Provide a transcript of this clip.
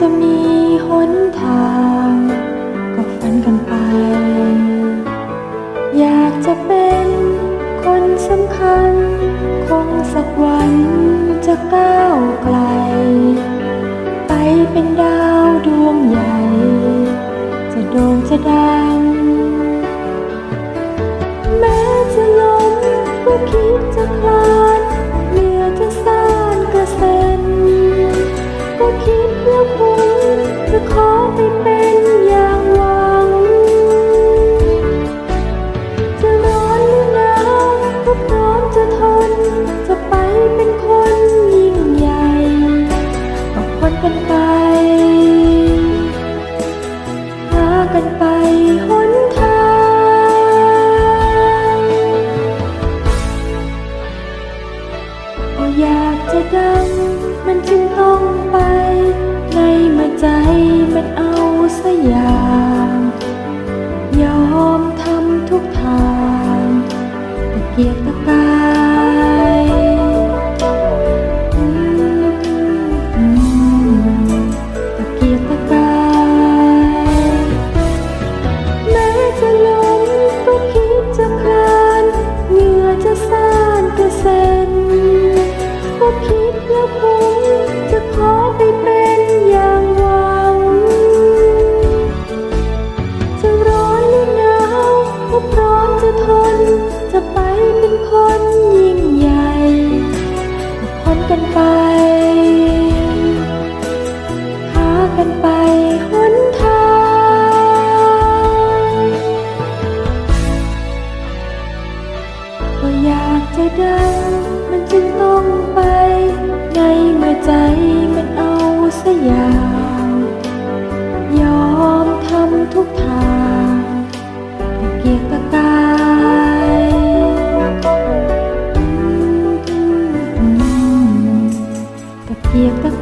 จะมีหนทาง ก็ฝันกันไป อยากจะเป็นคนสำคัญ คงสักวันจะก้าวไกล ไปเป็นดาวดวงใหญ่ จะโด่งจะดัง แม้จะล้มก็คิดจะคลาย กันไป พากันไปหนทาง ก็อยากจะดัง มันจึงต้องไป ในเมื่อใจมันเอาสยาม จะขอไปเป็นอย่างหวัง จะร้อนหรือหนาวก็พร้อมจะทน จะไปเป็นคนยิ่งใหญ่คนกันไปพากันไปหนทาง ก็อยากจะดังมัน ยาว ยอมทำทุกทางตะเกียกตะกายตะเกียกตะกาย